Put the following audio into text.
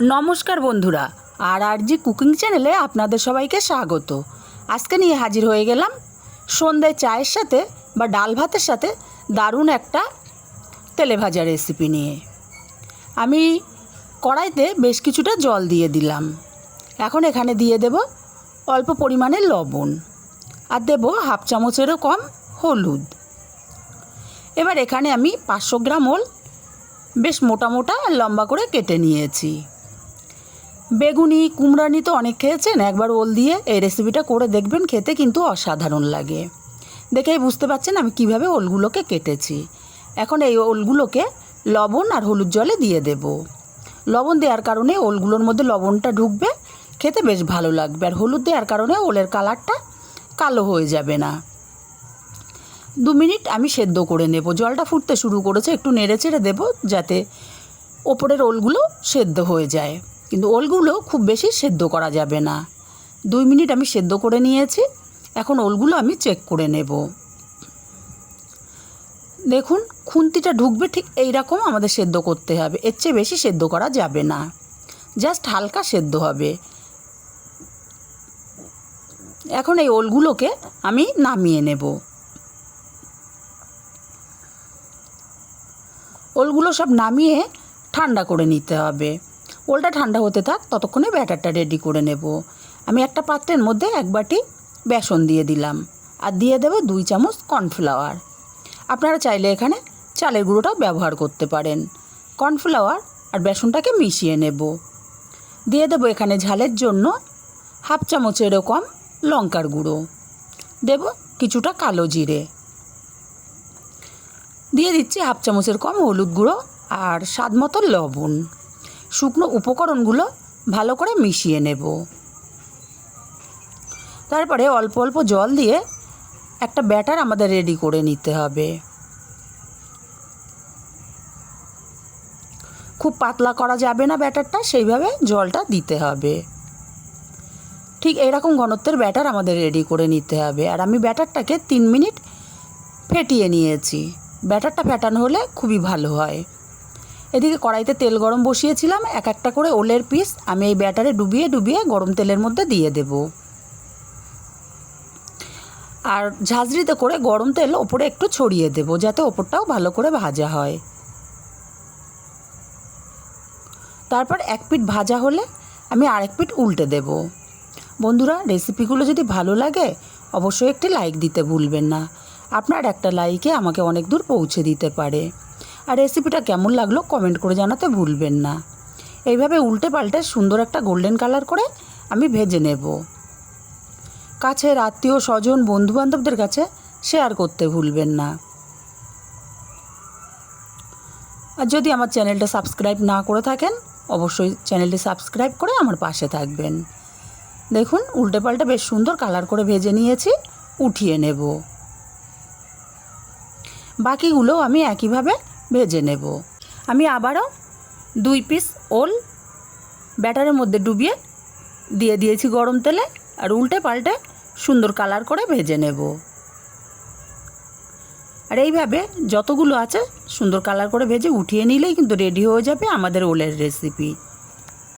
নমস্কার বন্ধুরা আর আর জি কুকিং চ্যানেলে আপনাদের সবাইকে স্বাগত। আজকে নিয়ে হাজির হয়ে গেলাম সন্ধ্যায় চায়ের সাথে বা ডাল ভাতের সাথে দারুণ একটা তেলে ভাজা রেসিপি নিয়ে। আমি কড়াইতে বেশ কিছুটা জল দিয়ে দিলাম। এখন এখানে দিয়ে দেব অল্প পরিমাণে লবণ আর দেব হাফ চামচেরও কম হলুদ। এবার এখানে আমি পাঁচশো গ্রাম ওল বেশ মোটা মোটা লম্বা করে কেটে নিয়েছি। বেগুনি, কুমড়ানি তো অনেক খেয়েছেন। একবার ওল দিয়ে এই রেসিপিটা করে দেখবেন, খেতে কিন্তু অসাধারণ লাগে। দেখেই বুঝতে পারছেন আমি কীভাবে ওলগুলোকে কেটেছি। এখন এই ওলগুলোকে লবণ আর হলুদ জলে দিয়ে দেব। লবণ দেওয়ার কারণে ওলগুলোর মধ্যে লবণটা ঢুকবে, খেতে বেশ ভালো লাগবে। আর হলুদ দেওয়ার কারণে ওলের কালারটা কালো হয়ে যাবে না। দু মিনিট আমি সেদ্ধ করে নেব। জলটা ফুটতে শুরু করেছে, একটু নেড়ে চেড়ে দেবো, যাতে ওপরের ওলগুলো সেদ্ধ হয়ে যায়। কিন্তু ওলগুলো খুব বেশি সেদ্ধ করা যাবে না। দুই মিনিট আমি সেদ্ধ করে নিয়েছি, এখন ওলগুলো আমি চেক করে নেব। দেখুন, খুন্তিটা ঢুকবে ঠিক এই রকম আমাদের সেদ্ধ করতে হবে, এর চেয়ে বেশি সেদ্ধ করা যাবে না। জাস্ট হালকা সেদ্ধ হবে। এখন এই ওলগুলোকে আমি নামিয়ে নেব। ওলগুলো সব নামিয়ে ঠান্ডা করে নিতে হবে। ওলটা ঠান্ডা হতে থাক, ততক্ষণে ব্যাটারটা রেডি করে নেব। আমি একটা পাত্রের মধ্যে এক বাটি বেসন দিয়ে দিলাম আর দিয়ে দেবো দুই চামচ কর্নফ্লাওয়ার। আপনারা চাইলে এখানে চালের গুঁড়োটাও ব্যবহার করতে পারেন। কর্নফ্লাওয়ার আর বেসনটাকে মিশিয়ে নেব। দিয়ে দেবো এখানে ঝালের জন্য হাফ চামচ এরকম লঙ্কার গুঁড়ো। দেব কিছুটা কালো জিরে। দিয়ে দিচ্ছি হাফ চামচের কম হলুদ গুঁড়ো আর স্বাদ মতো লবণ। শুকনো উপকরণগুলো ভালো করে মিশিয়ে নেব। তারপরে অল্প অল্প জল দিয়ে একটা ব্যাটার আমাদের রেডি করে নিতে হবে। খুব পাতলা করা যাবে না ব্যাটারটা, সেইভাবে জলটা দিতে হবে। ঠিক এরকম ঘনত্বের ব্যাটার আমাদের রেডি করে নিতে হবে। আর আমি ব্যাটারটাকে তিন মিনিট ফেটিয়ে নিয়েছি। ব্যাটারটা ফেটানো হলে খুবই ভালো হয়। এদিকে কড়াইতে তেল গরম বসিয়েছিলাম, এক একটা করে ওলের পিস আমি এই ব্যাটারে ডুবিয়ে ডুবিয়ে গরম তেলের মধ্যে দিয়ে দেব। আর ঝাঁঝরিতে করে গরম তেল ওপরে একটু ছড়িয়ে দেব, যাতে ওপরটাও ভালো করে ভাজা হয়। তারপর এক পিঠ ভাজা হলে আমি আরেক পিঠ উল্টে দেব। বন্ধুরা রেসিপিগুলো যদি ভালো লাগে, অবশ্যই একটি লাইক দিতে ভুলবেন না। আপনার একটা লাইকে আমাকে অনেক দূর পৌঁছে দিতে পারে। আর রেসিপিটা কেমন লাগল কমেন্ট করে জানাতে ভুলবেন না। এইভাবে উল্টে পাল্টে সুন্দর একটা গোল্ডেন কালার করে আমি ভেজে নেব। কাছের আত্মীয়, স্বজন, বন্ধুবান্ধবদের কাছে শেয়ার করতে ভুলবেন না। আর যদি আমার চ্যানেলটা সাবস্ক্রাইব না করে থাকেন, অবশ্যই চ্যানেলটি সাবস্ক্রাইব করে আমার পাশে থাকবেন। দেখুন উল্টে পাল্টে বেশ সুন্দর কালার করে ভেজে নিয়েছি, উঠিয়ে নেব। বাকিগুলো আমি একইভাবে ভেজে নেব। আমি আবারও দুই পিস ওল ব্যাটারের মধ্যে ডুবিয়ে দিয়ে দিয়েছি গরম তেলে আর উল্টে পাল্টে সুন্দর কালার করে ভেজে নেব। আর এইভাবে যতগুলো আছে সুন্দর কালার করে ভেজে উঠিয়ে নিলেই কিন্তু রেডি হয়ে যাবে আমাদের ওলের রেসিপি